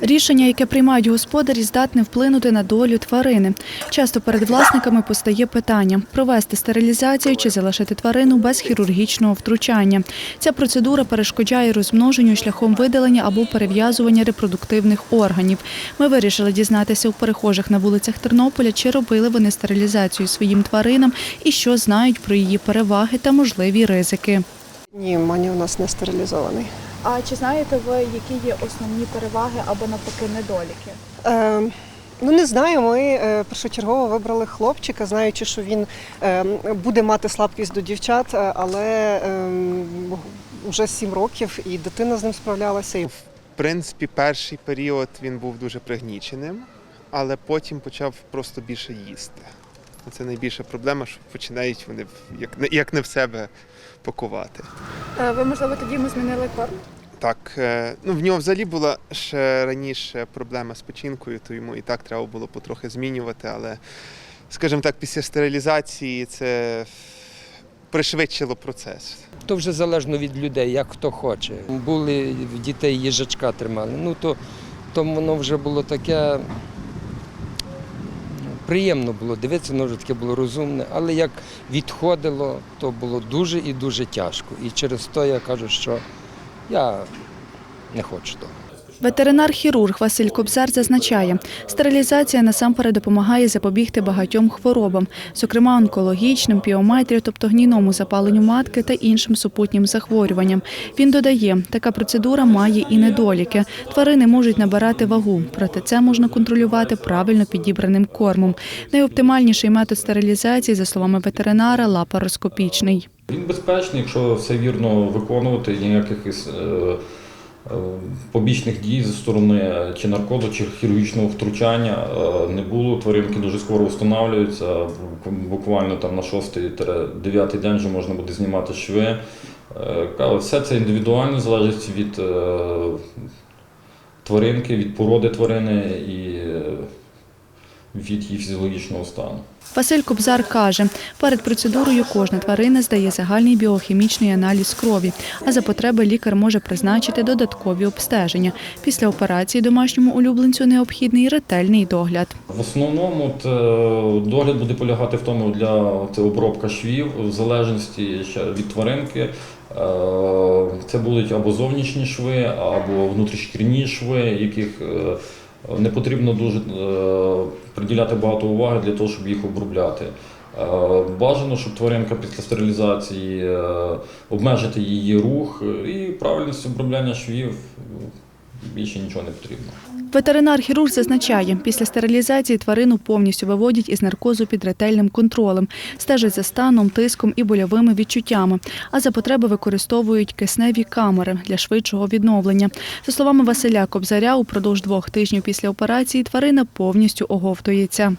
Рішення, яке приймають господарі, здатне вплинути на долю тварини. Часто перед власниками постає питання провести стерилізацію чи залишити тварину без хірургічного втручання. Ця процедура перешкоджає розмноженню шляхом видалення або перев'язування репродуктивних органів. Ми вирішили дізнатися у перехожих на вулицях Тернополя, чи робили вони стерилізацію своїм тваринам і що знають про її переваги та можливі ризики. Ні, Маня у нас не стерилізований. А чи знаєте ви, які є основні переваги або навпаки недоліки? Е, ну не знаю. Ми е, першочергово вибрали хлопчика, знаючи, що він е, буде мати слабкість до дівчат, е, але е, вже сім років і дитина з ним справлялася. В принципі, перший період він був дуже пригніченим, але потім почав просто більше їсти. Це найбільша проблема, що починають вони як, не- як не в себе пакувати. Е, Ви можливо тоді йому змінили корм? Так, е, ну в нього взагалі була ще раніше проблема з печінкою, то йому і так треба було потрохи змінювати, але, скажімо так, після стерилізації це пришвидшило процес. То вже залежно від людей, як хто хоче. Були в дітей їжачка тримали. Ну то, то воно вже було таке. Приємно було дивитися, воно таке було розумне, але як відходило, то було дуже і дуже тяжко. І через то я кажу, що я не хочу того. Ветеринар-хірург Василь Кобзар зазначає, стерилізація насамперед допомагає запобігти багатьом хворобам, зокрема онкологічним, піометрію, тобто гнійному запаленню матки та іншим супутнім захворюванням. Він додає, така процедура має і недоліки. Тварини можуть набирати вагу, проте це можна контролювати правильно підібраним кормом. Найоптимальніший метод стерилізації, за словами ветеринара, лапароскопічний. Він безпечний, якщо все вірно виконувати, ніяких із, е, побічних дій зі сторони чи наркозу, чи хірургічного втручання е, не було. Тваринки дуже скоро встановлюються. Буквально там на 6-9 день вже можна буде знімати шви. Е, але Все це індивідуально залежить від е, тваринки, від породи тварини і е, від її фізіологічного стану. Василь Кобзар каже, перед процедурою кожна тварина здає загальний біохімічний аналіз крові, а за потреби лікар може призначити додаткові обстеження. Після операції домашньому улюбленцю необхідний ретельний догляд. В основному от, е, догляд буде полягати в тому для от, обробка швів, в залежності від тваринки. Е, Це будуть або зовнішні шви, або внутрішкірні шви, яких е, не потрібно дуже е, приділяти багато уваги для того, щоб їх обробляти. Е, Бажано, щоб тваринка після стерилізації е, обмежити її рух і правильність обробляння швів. Більше нічого не потрібно. Ветеринар-хірург зазначає, після стерилізації тварину повністю виводять із наркозу під ретельним контролем, стежать за станом, тиском і больовими відчуттями, а за потреби використовують кисневі камери для швидшого відновлення. За словами Василя Кобзаря, упродовж двох тижнів після операції тварина повністю оговтується.